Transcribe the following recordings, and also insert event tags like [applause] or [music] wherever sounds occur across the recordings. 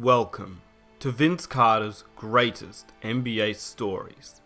Welcome to Vince Carter's greatest NBA stories.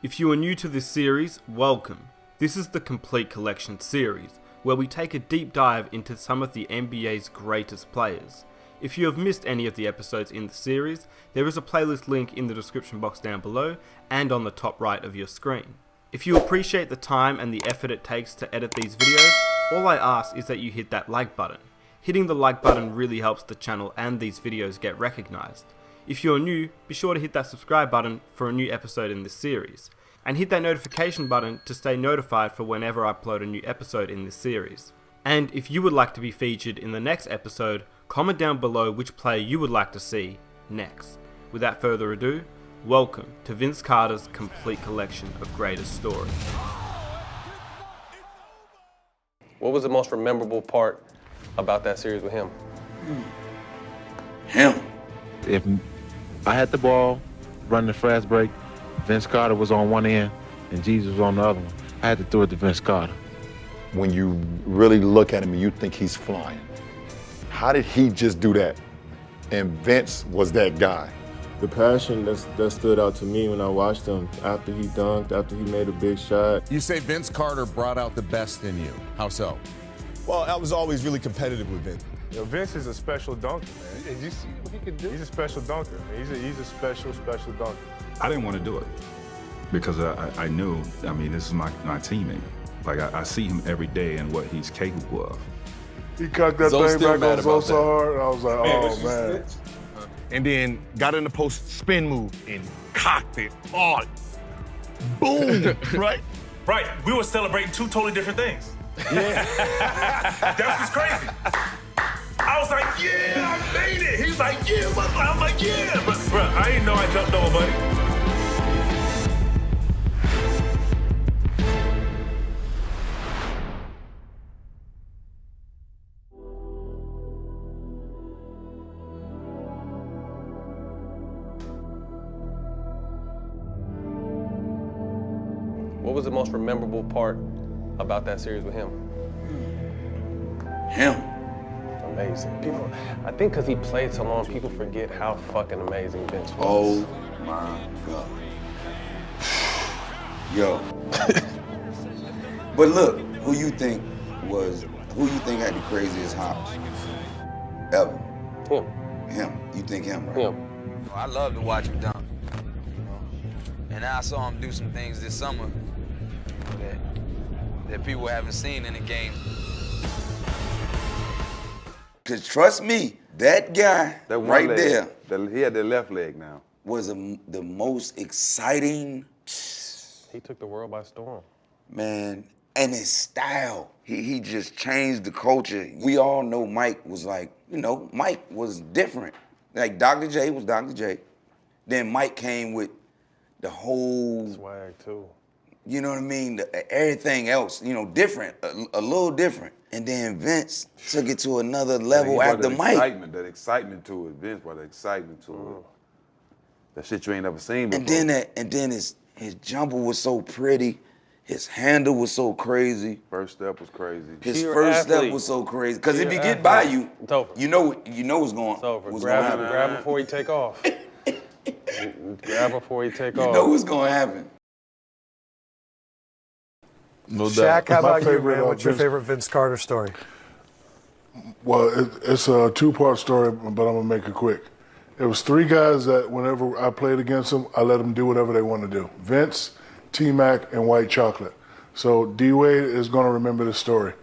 If you are new to this series, welcome. This is the Complete Collection series, where we take a deep dive into some of the NBA's greatest players. If you have missed any of the episodes in the series, there is a playlist link in the description box down below and on the top right of your screen. If you appreciate the time and the effort it takes to edit these videos, all I ask is that you hit that like button. Hitting the like button really helps the channel and these videos get recognized. If you're new, be sure to hit that subscribe button for a new episode in this series. And hit that notification button to stay notified for whenever I upload a new episode in this series. And if you would like to be featured in the next episode, comment down below which player you would like to see next. Without further ado, welcome to Vince Carter's complete collection of greatest stories. What was the most memorable part about that series with him? Hmm. Him. if I had the ball, running the fast break, Vince Carter was on one end and Jesus was on the other one. I had to throw it to Vince Carter. When you really look at him and you think he's flying, how did he just do that? And Vince was that guy. the passion that's, that stood out to me when I watched him after he dunked, after he made a big shot. You say Vince Carter brought out the best in you. How so? Well, I was always really competitive with Vince. You know, Vince is a special dunker, man. Did you see what he could do? He's a special dunker. Man. He's a he's a special special dunker. I didn't want to do it because I, I- I knew, I mean, this is my, my teammate. Like, I, I see him every day and what he's capable of. He cut that Zoe's thing back mad on so so that. hard. I was like, oh man. And then got in the post spin move and cocked it all. Boom! [laughs] right? Right. We were celebrating two totally different things. Yeah. [laughs] That's what's crazy. I was like, yeah, I made it. He's like, yeah, what? I'm like, yeah. But, bro, I didn't know I jumped over, buddy. What was the most memorable part about that series with him? Him. Amazing. People, I think because he played so long, people forget how fucking amazing Vince was. Oh my God. Yo. [laughs] but look, who you think was, who you think had the craziest hops ever? Him. Him. You think him, right? Him. I love to watch him dunk. you know. And I saw him do some things this summer that that people haven't seen in the game. Cause trust me, that guy That right leg, there the- he had the left leg now. was a, the most exciting He took the world by storm. man, and his style. He he just changed the culture. We all know Mike was like, you know, Mike was different. Like Dr. J was Dr. J. Then Mike came with the whole, Swag too. You know what I mean, the, everything else, you know, different, a, a little different. And then Vince took it to another level brought after that Mike. Excitement, that excitement to it. Vince brought that excitement to it. Mm. That shit you ain't never seen before. And then that, and then his his jumper was so pretty, his handle was so crazy. First step was crazy. His Pure first step was so crazy. Cause if Pure he get by you, It's over. you know you know what's going It's over. what's Grab gonna him, grab before he take off. [laughs] grab before he take You off. You know what's gonna happen. No Shaq, how My about you, man? uh, What's your favorite Vince Carter story? Well, it, it's a two-part story, but I'm gonna make it quick. It was three guys that whenever I played against them, I let them do whatever they want to do. Vince, T Mac, and White Chocolate. So D Wade is gonna remember this story.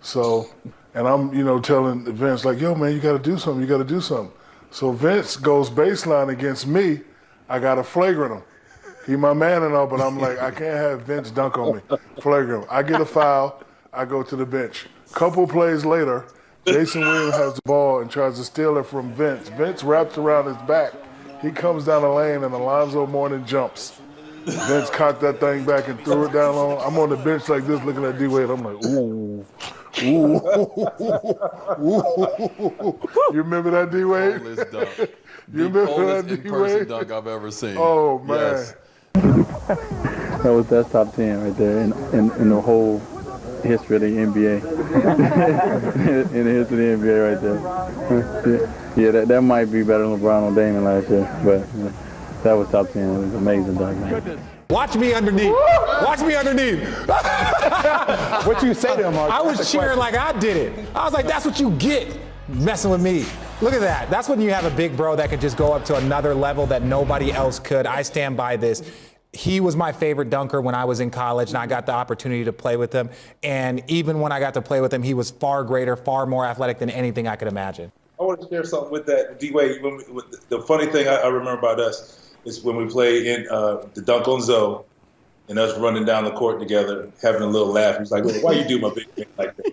So, and I'm you know telling Vince like, yo man, you got to do something. You got to do something. So Vince goes baseline against me. I got to flagrant him. He my man and all, but I'm like, I can't have Vince dunk on me. Flagrant. I get a foul. I go to the bench. Couple plays later, Jason Williams has the ball and tries to steal it from Vince. Vince wraps around his back. He comes down the lane and Alonzo Mourning jumps. Vince cocked that thing back and threw it down on. I'm on the bench like this, looking at D Wade. I'm like, ooh, ooh, ooh. You remember that D Wade? You the remember that D Wade? dunk I've ever seen. Oh man. Yes. [laughs] That was that's top ten right there in, in, in the whole history of the NBA. [laughs] in the history of the NBA right there. yeah, that, that might be better than LeBron or Damon last year, but that was top 10. It was amazing dunk, man. Watch me underneath. Watch me underneath. what you say to him, Mark? I was cheering question. like I did it. I was like, that's what you get messing with me. Look at that. That's when you have a big bro that could just go up to another level that nobody else could. I stand by this. He was my favorite dunker when I was in college and I got the opportunity to play with him. And even when I got to play with him, he was far greater, far more athletic than anything I could imagine. I want to share something with that D Wade. When we- with The funny thing I, I remember about us is when we played in uh, the dunk on Zoe, and us running down the court together, having a little laugh. He's like, "Look, "Why you do my big man like that?"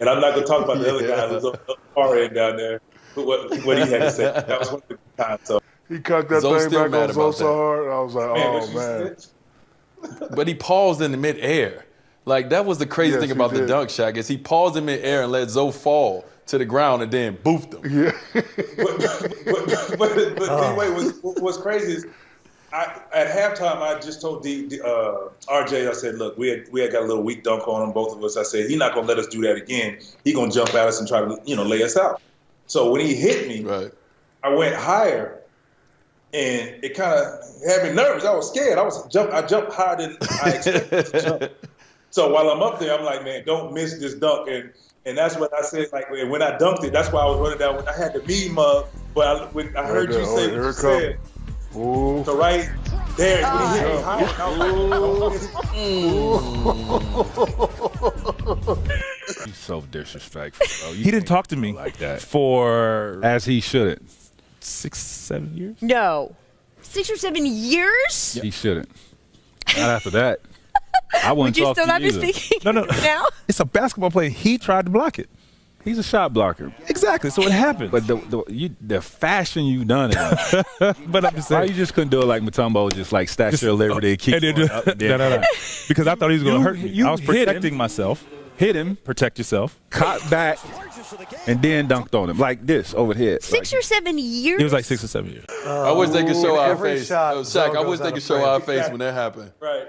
And I'm not going to talk about the other guy who's on the far end down there, but what, what he had to say. That was one of the times. So He cut that Zoe's thing back on so so that. hard. I was like, Man, oh man. [laughs] But he paused in the midair. Like that was the crazy Yes, thing about the dunk shot is he paused in midair and let Zoe fall to the ground and then boofed him. Yeah. but but, but D Wade was what's crazy is I, at halftime I just told D, D- uh, RJ I said look we had we had got a little weak dunk on him both of us I said he's not gonna let us do that again he gonna jump at us and try to you know lay us out so when he hit me I went higher and it kind of had me nervous. I was scared. I was jump I jumped higher than I expected to jump. [laughs] So while I'm up there I'm like man don't miss this dunk. And and that's what I said like when when I dunked it that's why I was running down. When I had the mean mug but I, when I heard Right you say Oh, what you said Ooh. so right there, when he hit me high, [laughs] He's so disrespectful. Bro. He didn't talk to me like that for as he shouldn't. six, seven years. No. Six or seven years? He shouldn't. Not after that. [laughs] I Would wouldn't you talk still to not be either. speaking No, no. [laughs] now? It's a basketball play. He tried to block it. He's a shot blocker. Exactly. So it happened. But the the, you, the fashion you done it. [laughs] but I'm just Why saying. you just couldn't do it like Matumbo, just like Statue of Liberty, keep And then- going up and down. no, no, no. Because I thought he was going to hurt me. you I was hit him. protecting myself. Hit him, Protect yourself. caught back, and then dunked on him like this over the head. Six or seven years? It was like six or seven years. I wish they could show our every face. shot, Oh, Zoe Shaq, I wish they could show frame. our face when that happened. right.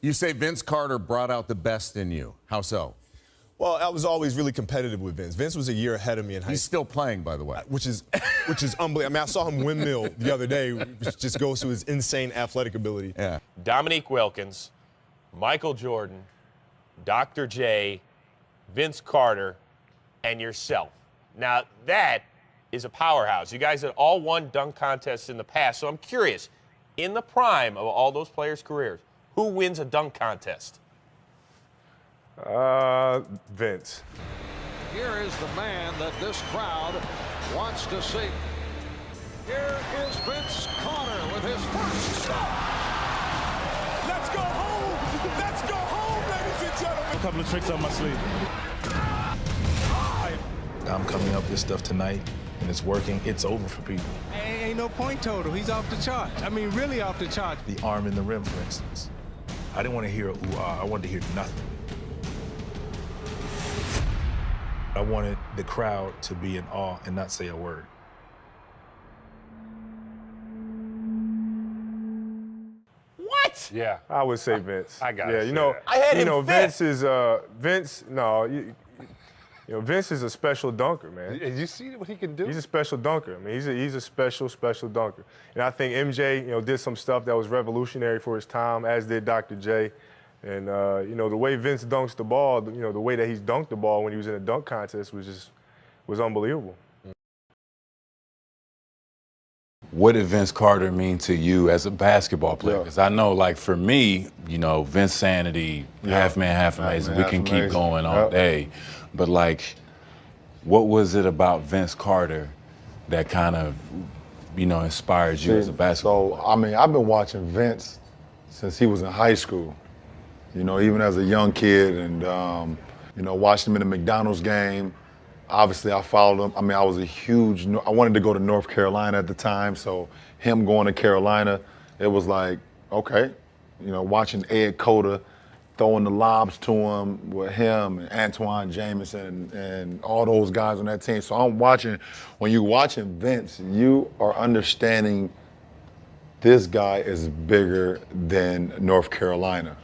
You say Vince Carter brought out the best in you. How so? Well, I was always really competitive with Vince. Vince was a year ahead of me in high He's school, still playing, by the way. which is which is unbelievable. I mean, I saw him windmill the other day, which just goes to his insane athletic ability. Yeah. Dominique Wilkins, Michael Jordan, Dr. J, Vince Carter, and yourself. Now, that is a powerhouse. You guys have all won dunk contests in the past, so I'm curious, in the prime of all those players' careers, who wins a dunk contest? Uh, Vince. Here is the man that this crowd wants to see. Here is Vince Carter with his first stop. Couple of tricks on my sleeve. I'm coming up with this stuff tonight, and it's working. It's over for people. Ain't no point total. He's off the chart. I mean, really off the chart. The arm in the rim, for instance. I didn't want to hear a ooh ah. I wanted to hear nothing. I wanted the crowd to be in awe and not say a word. Yeah, I would say Vince. I gotta Yeah, you know, that. I had you him know, fifth. Vince is uh, Vince. No, you, you know, Vince is a special dunker, man. You see what he can do? He's a special dunker. I mean, he's a, he's a special, special dunker. And I think MJ, you know, did some stuff that was revolutionary for his time, as did Dr. J. And uh, you know, the way Vince dunks the ball, you know, the way that he's dunked the ball when he was in a dunk contest was just was unbelievable. What did Vince Carter mean to you as a basketball player? Because I know, like for me, you know, Vince Sanity, Yeah. half man, half amazing. man, we half can keep going all Yep. day, but like, what was it about Vince Carter that kind of, you know, inspired you as a basketball? So, I mean, I've been watching Vince since he was in high school. You know, even as a young kid, and um, you know, watching him in the McDonald's game. Obviously, I followed him. I mean, I was a huge. I wanted to go to North Carolina at the time, so him going to Carolina, it was like, okay, you know, watching Ed Cota throwing the lobs to him with him and Antoine Jameson and, and all those guys on that team. So I'm watching. When you're watching Vince, you are understanding this guy is bigger than North Carolina.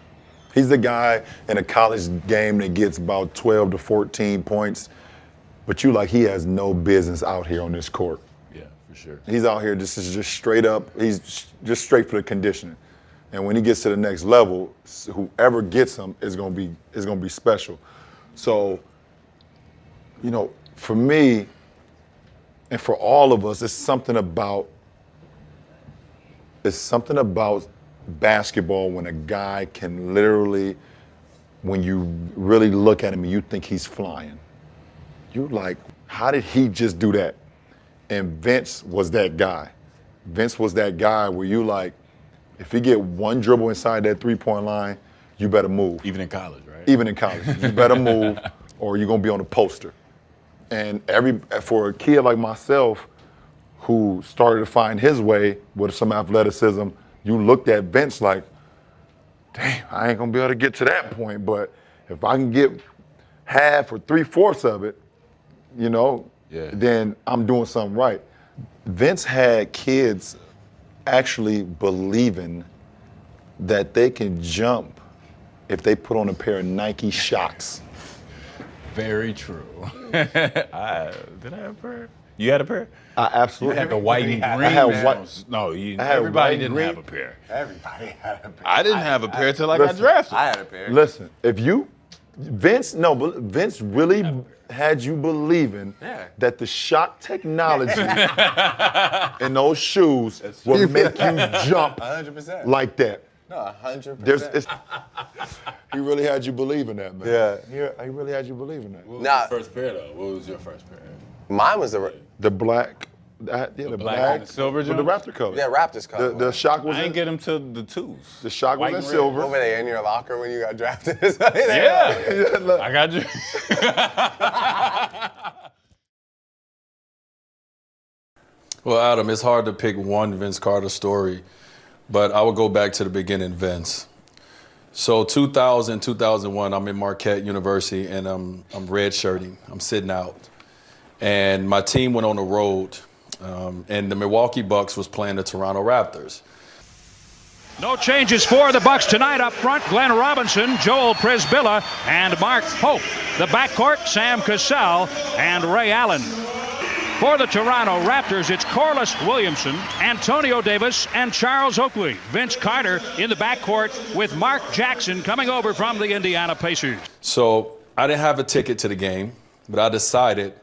He's the guy in a college game that gets about 12 to 14 points, but you like he has no business out here on this court. Yeah, for sure. He's out here. This is just straight up. He's just straight for the conditioning. And when he gets to the next level, whoever gets him is gonna be is gonna be special. So, you know, for me, and for all of us, it's something about it's something about basketball when a guy can literally, when you really look at him and you think he's flying, you're like, how did he just do that? And Vince was that guy. Vince was that guy where you like, if he get one dribble inside that three point line, you better move. Even in college, right? Even in college, you better move, [laughs] or you're gonna be on the poster. And every for a kid like myself, who started to find his way with some athleticism, you looked at Vince like, damn, I ain't gonna be able to get to that point. But if I can get half or three fourths of it, you know, then I'm doing something right. Vince had kids actually believing that they can jump if they put on a pair of Nike shocks. Very true. [laughs] I, did I have a pair? You had a pair? I absolutely You had the white and green. I had white. No, you, I had everybody didn't green. have a pair. Everybody had a pair. I didn't have a pair till I got Listen, drafted. I had a pair. Listen, if you, Vince, no, but Vince really had you believing Yeah. that the shock technology [laughs] in those shoes would make you jump 100%. like that. No, hundred There's, it's, he really had you believing that, man. Yeah, he, he really had you believing that. What was Nah. your first pair though? What was your first pair? Mine was the The black, that, yeah, the black black, and the silver with the Raptor color. yeah Raptors color. The, the shock was I in, didn't get them to the twos. the shock white was in red. silver. What were they in your locker when you got drafted? Yeah. [laughs] I got you. [laughs] Well, Adam, it's hard to pick one Vince Carter story, but I would go back to the beginning, Vince. So 2000, 2001, I'm in Marquette University and I'm, I'm redshirting. I'm sitting out. And my team went on the road, um, and the Milwaukee Bucks was playing the Toronto Raptors. No changes for the Bucks tonight up front. Glenn Robinson, Joel Prisbilla, and Mark Pope. The backcourt, Sam Cassell and Ray Allen. For the Toronto Raptors, it's Corliss Williamson, Antonio Davis, and Charles Oakley. Vince Carter in the backcourt with Mark Jackson coming over from the Indiana Pacers. So I didn't have a ticket to the game, but I decided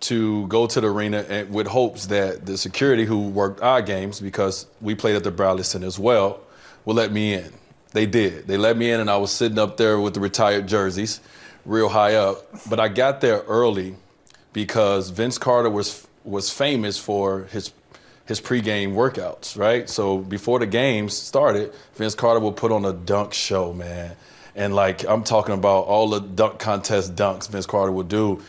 to go to the arena and, with hopes that the security who worked our games, because we played at the Bradley Center as well, would let me in. They did. They let me in, and I was sitting up there with the retired jerseys, real high up. But I got there early because Vince Carter was was famous for his his pregame workouts, right? So before the games started, Vince Carter would put on a dunk show, man. And like I'm talking about all the dunk contest dunks Vince Carter would do.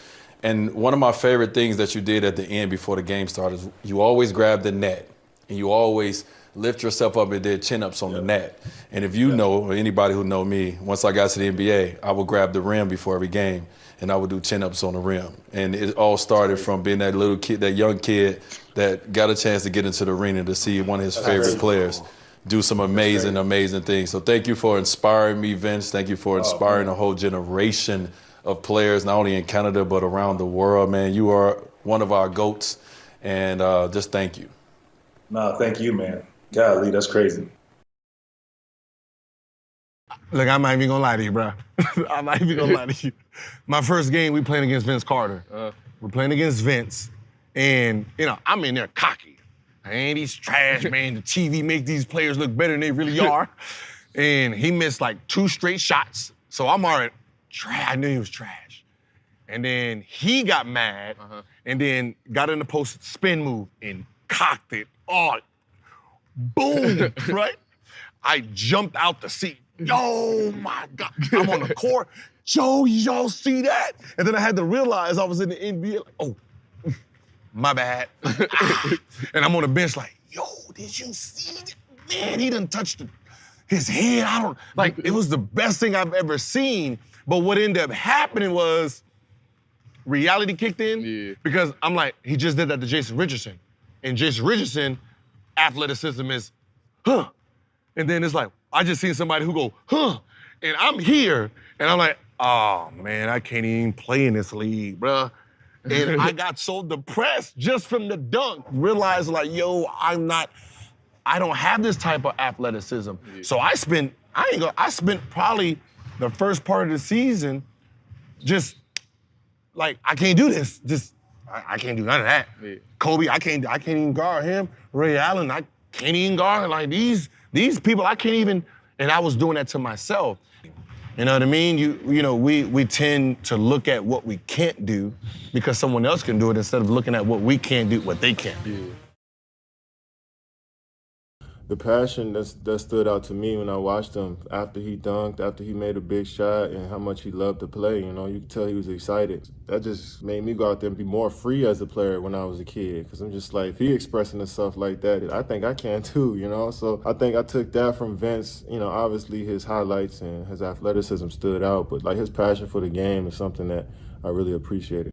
And one of my favorite things that you did at the end before the game started is you always grab the net and you always lift yourself up and did chin ups on the net. And if you know, or anybody who know me, once I got to the NBA, I would grab the rim before every game and I would do chin ups on the rim. And it all started from being that little kid, that young kid that got a chance to get into the arena to see one of his favorite players do some amazing, amazing things. So thank you for inspiring me, Vince. Thank you for inspiring a whole generation of players, not only in Canada, but around the world, man. You are one of our GOATs. And uh, just thank you. No, thank you, man. Golly, that's crazy. Look, I'm not even gonna lie to you, bro. [laughs] I'm not even gonna lie to you. My first game, we playing against Vince Carter. We're playing against Vince, and you know I'm in there cocky. I ain't these trash, [laughs] man. The TV make these players look better than they really [laughs] are. and he missed like two straight shots, so I'm already trash. I knew he was trash. And then he got mad, uh-huh. and then got in the post spin move and cocked it. Oh, boom, [laughs] right? I jumped out the seat. Oh my God. I'm on the [laughs] court. Joe, y'all see that? And then I had to realize I was in the NBA, like, oh, my bad. [laughs] and I'm on the bench like, yo, did you see that? Man, he done touched the, his head. I don't, like, it was the best thing I've ever seen. But what ended up happening was reality kicked in because I'm like, he just did that to Jason Richardson. And Jason Richardson, athleticism is, huh. And then it's like, I just seen somebody who go, huh. And I'm here, and I'm like, oh man, I can't even play in this league, bruh. And I [laughs] got so depressed just from the dunk, realized like, yo, I'm not, I don't have this type of athleticism. So I spent, I ain't gonna, I spent probably the first part of the season just like, I can't do this. Just, I, I can't do none of that. Kobe, I can't, I can't even guard him. Ray Allen, I can't even guard. Like these, these people, I can't even, and I was doing that to myself. You know what I mean? You you know, we we tend to look at what we can't do because someone else can do it instead of looking at what we can't do, what they can't do. The passion that's, that stood out to me when I watched him after he dunked, after he made a big shot, and how much he loved to play. You know, you could tell he was excited. That just made me go out there and be more free as a player when I was a kid. Because I'm just like, he expressing himself like that, I think I can too, you know? So I think I took that from Vince. You know, obviously his highlights and his athleticism stood out, but like his passion for the game is something that I really appreciated.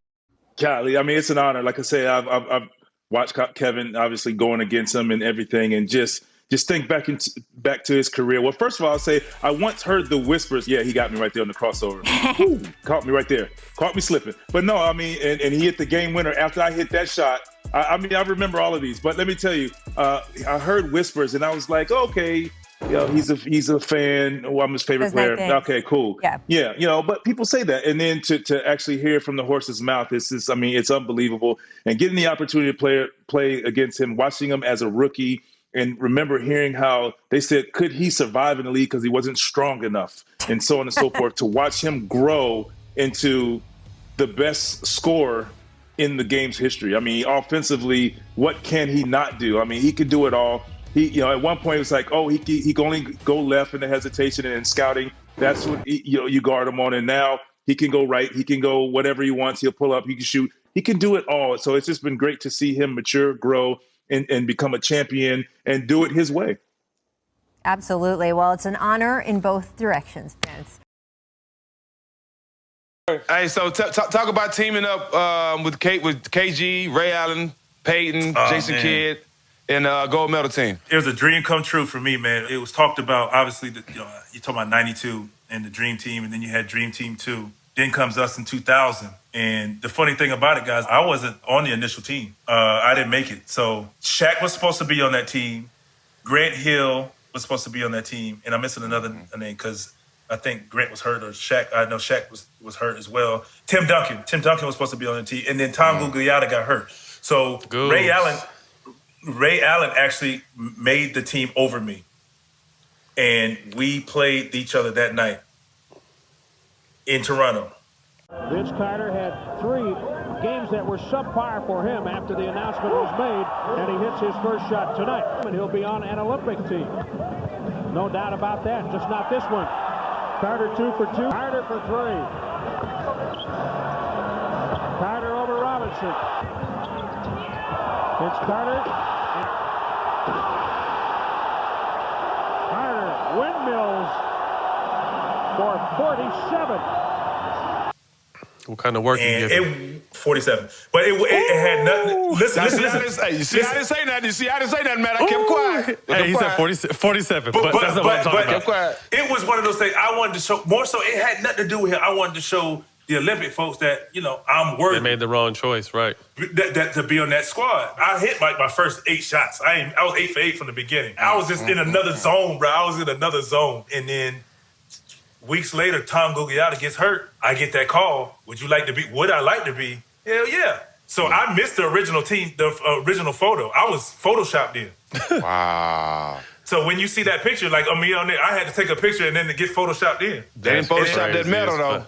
Golly, I mean, it's an honor. Like I say, I've, I've, I've watched Kevin obviously going against him and everything, and just just think back into back to his career. Well, first of all, I'll say I once heard the whispers. Yeah, he got me right there on the crossover. [laughs] Ooh, caught me right there. Caught me slipping. But no, I mean, and, and he hit the game winner after I hit that shot. I, I mean, I remember all of these. But let me tell you, uh, I heard whispers, and I was like, okay. You know, he's a he's a fan. Oh, I'm his favorite player. Okay, cool. Yeah. Yeah, you know, but people say that, and then to, to actually hear from the horse's mouth, it's just, I mean, it's unbelievable. And getting the opportunity to play play against him, watching him as a rookie, and remember hearing how they said, could he survive in the league because he wasn't strong enough, and so on and so forth. To watch him grow into the best scorer in the game's history. I mean, offensively, what can he not do? I mean, he can do it all. He, you know, at one point it was like, oh, he he can only go left in the hesitation and in scouting. That's what he, you know you guard him on. And now he can go right. He can go whatever he wants. He'll pull up. He can shoot. He can do it all. So it's just been great to see him mature, grow, and, and become a champion and do it his way. Absolutely. Well, it's an honor in both directions, Vince. Hey, so t- t- talk about teaming up um, with Kate with KG, Ray Allen, Peyton, Oh, Jason man. Kidd, and uh, gold medal team. It was a dream come true for me, man. It was talked about, obviously, the, you know, you talking about 92 and the Dream Team, and then you had Dream Team 2. Then comes us in 2000. And the funny thing about it, guys, I wasn't on the initial team. Uh, I didn't make it. So Shaq was supposed to be on that team. Grant Hill was supposed to be on that team. And I'm missing another name because I think Grant was hurt or Shaq. I know Shaq was, was hurt as well. Tim Duncan. Tim Duncan was supposed to be on the team. And then Tom Gugliotta got hurt. So Ray Allen Ray Allen actually made the team over me. And we played each other that night in Toronto. Vince Carter had three games that were subpar for him after the announcement was made, and he hits his first shot tonight. And he'll be on an Olympic team. No doubt about that, just not this one. Carter two for two, Carter for three. Carter over Robinson. It's Carter. Carter windmills for 47. What kind of work you And get? it 47. But it, it, it had nothing. Listen, Now, listen, I listen. didn't say, you see, I didn't say nothing. You see, I didn't say nothing, man. I kept quiet. I Hey, kept he said quiet. 40, 47, but, But, but, that's not but, what I'm talking but Kept it was one of those things I wanted to show more so it had nothing to do with him. I wanted to show the Olympic folks that, you know, I'm worthy. They made the wrong choice, right? that, that, to be on that squad. I hit like my first eight shots. I ain't, I was eight for eight from the beginning. I was just mm-hmm. in another zone, bro. I was in another zone. And then weeks later, Tom Gugliotta gets hurt. I get that call. Would you like to be? Would I like to be? Hell yeah. So I missed the original team, the uh, original photo. I was photoshopped in. [laughs] Wow. So when you see that picture, like of me on there, I had to take a picture and then to get photoshopped in. They didn't Photoshop that medal, though.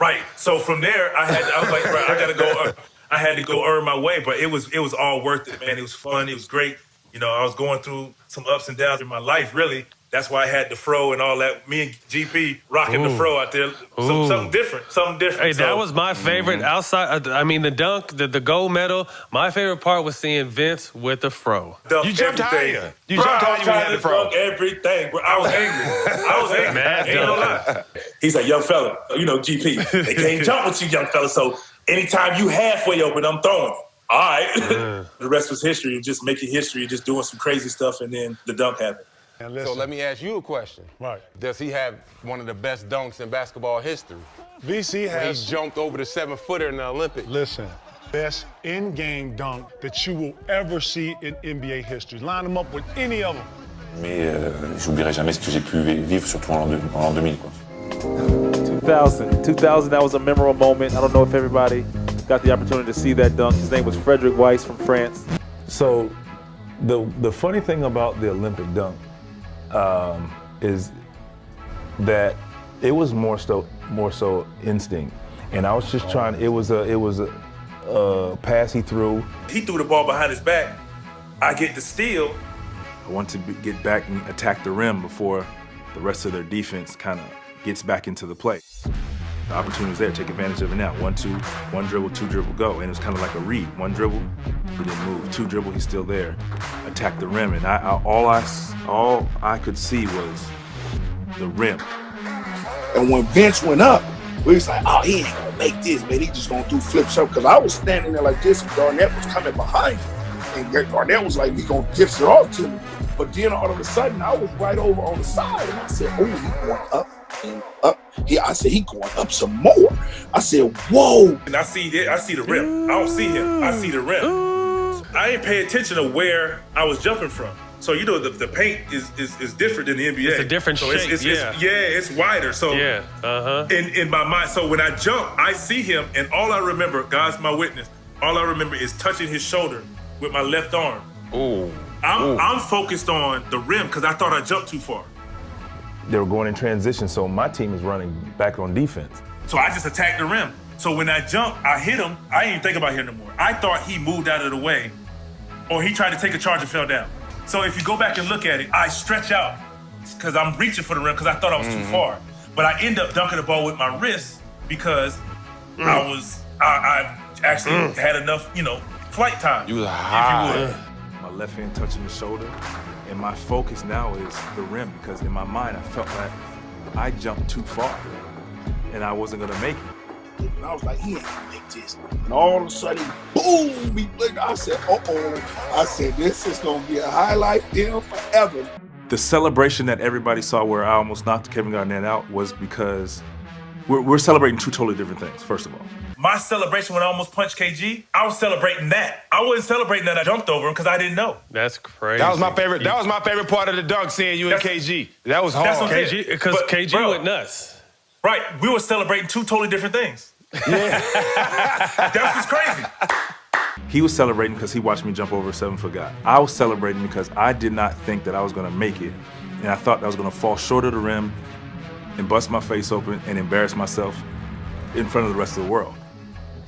Right. So from there, I had I was like, bro, I gotta go. I had to go earn my way, but it was it was all worth it, man. It was fun. It was great. You know, I was going through some ups and downs in my life, really. That's why I had the fro and all that. Me and GP rocking the Ooh. fro out there. Some, Ooh. something different. Something different. Hey, that was my favorite outside. uh, I mean, the dunk, the, the gold medal. My favorite part was seeing Vince with the fro. Dunk You jumped everything. higher. You Bro, jumped higher was when you trying had the fro. dunk everything, bro. I was angry. I was [laughs] angry. Mad Ain't no dunk. lie. He's like, young fella, you know, GP. They can't jump with you, young fella. So anytime you halfway open, I'm throwing. it. All right. [laughs] the rest was history, just making history, just doing some crazy stuff, and then the dunk happened. So let me ask you a question. Right. Does he have one of the best dunks in basketball history? VC has. he jumped over the seven footer in the Olympics. Listen, best in-game dunk that you will ever see in NBA history. Line them up with any of them. Mais euh, j'oublierai jamais ce que j'ai pu vivre, surtout en en l'an 2000. Quoi. 2000. 2000, that was a memorable moment. I don't know if everybody got the opportunity to see that dunk. His name was Frederick Weiss from France. So, the the funny thing about the Olympic dunk um, is that it was more so more so instinct, and I was just trying. It was a it was a, a pass he threw. He threw the ball behind his back. I get the steal. I want to be, get back and attack the rim before the rest of their defense kind of gets back into the play. The opportunity was there. Take advantage of it now. One, two, one dribble, two dribble, go. And it was kind of like a read. One dribble, he didn't move. Two dribble, he's still there. Attack the rim, and I, I all I all I could see was the rim. And when Vince went up, we was like, oh, he ain't gonna make this, man. He just gonna do flips up. Cause I was standing there like this, and Garnett was coming behind me. And Garnett was like, he gonna gift it off to me. But then all of a sudden, I was right over on the side, and I said, oh, he going up and up. He, I said, he going up some more. I said, whoa. And I see the, I see the rim. I don't see him. I see the rim. I ain't pay attention to where I was jumping from. So you know the, the paint is, is is different than the NBA. It's a different so it's, shape, it's, it's- yeah. yeah, it's wider. So Yeah, uh-huh. In in my mind, so when I jump, I see him, and all I remember, God's my witness. All I remember is touching his shoulder with my left arm. Ooh. I'm I'm focused on the rim because I thought I jumped too far. They were going in transition, so my team is running back on defense. So I just attacked the rim. So when I jumped, I hit him. I didn't even think about hitting him more. I thought he moved out of the way, or he tried to take a charge and fell down. So if you go back and look at it, I stretch out because I'm reaching for the rim because I thought I was too Mhm. far. But I end up dunking the ball with my wrist because I was I, I actually Mm. had enough, you know, flight time. You was if you would. My left hand touching the shoulder, and my focus now is the rim because in my mind I felt like I jumped too far, and I wasn't gonna make it. And I was like, he ain't gonna make this. And all of a sudden, boom, he blinked. I said, uh oh. I said, this is gonna be a highlight film forever. The celebration that everybody saw where I almost knocked Kevin Garnett out was because we're, we're celebrating two totally different things. First of all, My celebration when I almost punched KG, I was celebrating that. I wasn't celebrating that I jumped over him because I didn't know. That's crazy. That was my favorite. That was my favorite part of the dunk. Seeing you and KG. That was hard. That's what I'm saying. KG because KG bro, went nuts. Right. We were celebrating two totally different things. Yeah. [laughs] That's what's crazy. he was celebrating because he watched me jump over a seven foot guy. I was celebrating because I did not think that I was gonna make it, and I thought that I was gonna fall short of the rim and bust my face open and embarrass myself in front of the rest of the world.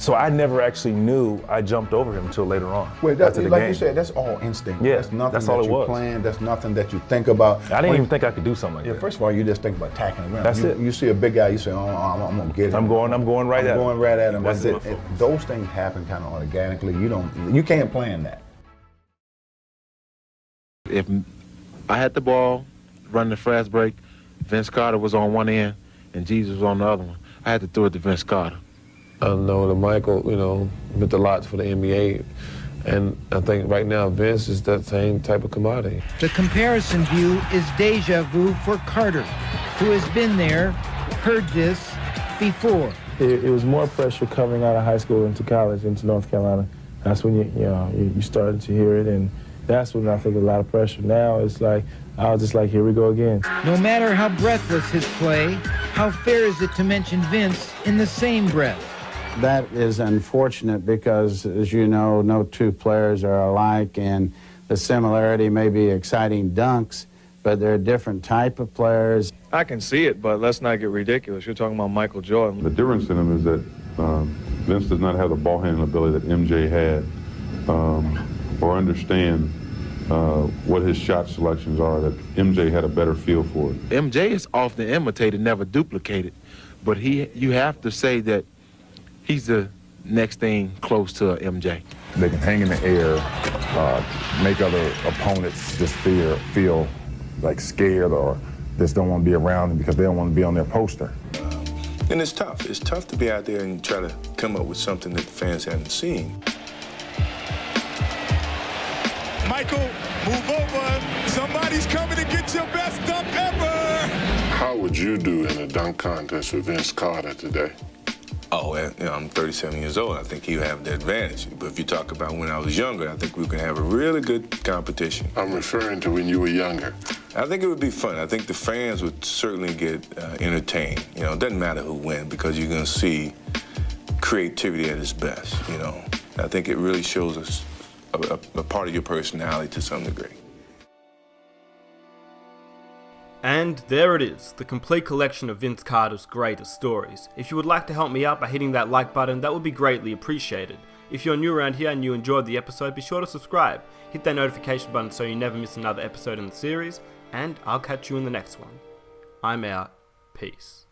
So I never actually knew I jumped over him until later on. Wait, that, after the like game. you said, that's all instinct. Yeah, that's nothing that's that it you was. plan. That's nothing that you think about. I didn't When- even think I could do something like yeah, that. first of all, you just think about attacking the rim. That's you, it. You see a big guy, you say, "Oh, I'm, I'm gonna get him." I'm going- I'm going right I'm at him. going right at him. That's That's, it. it. It- Those things happen kind of organically. You don't. You can't plan that. If I had the ball, running the fast break, Vince Carter was on one end and Jesus was on the other one. I had to throw it to Vince Carter. I know that Michael, you know, meant a lot for the NBA. And I think right now Vince is that same type of commodity. The comparison view is deja vu for Carter, who has been there, heard this before. It, it was more pressure coming out of high school into college, into North Carolina. That's when you, you know, you, you started to hear it, and that's when I think a lot of pressure. Now it's like, I was just like, here we go again. No matter how breathless his play, how fair is it to mention Vince in the same breath? That is unfortunate because, as you know, no two players are alike, and the similarity may be exciting dunks, but they're a different type of players. I can see it, but let's not get ridiculous. You're talking about Michael Jordan. The difference in him is that um, Vince does not have the ball handling ability that MJ had, um, or understand uh, what his shot selections are. That MJ had a better feel for it. MJ is often imitated, never duplicated. But he, you have to say that he's the next thing close to MJ. They can hang in the air, uh, make other opponents just fear, feel like scared or just don't want to be around them because they don't want to be on their poster. And it's tough. It's tough to be out there and try to come up with something that the fans haven't seen. Michael, move over. Somebody's coming to get your best dunk ever. How would you do in a dunk contest with Vince Carter today? Oh, and, you know, I'm 37 years old. I think you have the advantage. But if you talk about when I was younger, I think we can have a really good competition. I'm referring to when you were younger. I think it would be fun. I think the fans would certainly get uh, entertained. You know, it doesn't matter who wins because you're going to see creativity at its best. You know, I think it really shows us a, a, a part of your personality to some degree. And there it is, the complete collection of Vince Carter's greatest stories. If you would like to help me out by hitting that like button, that would be greatly appreciated. If you're new around here and you enjoyed the episode, be sure to subscribe. Hit that notification button so you never miss another episode in the series, and I'll catch you in the next one. I'm out. Peace.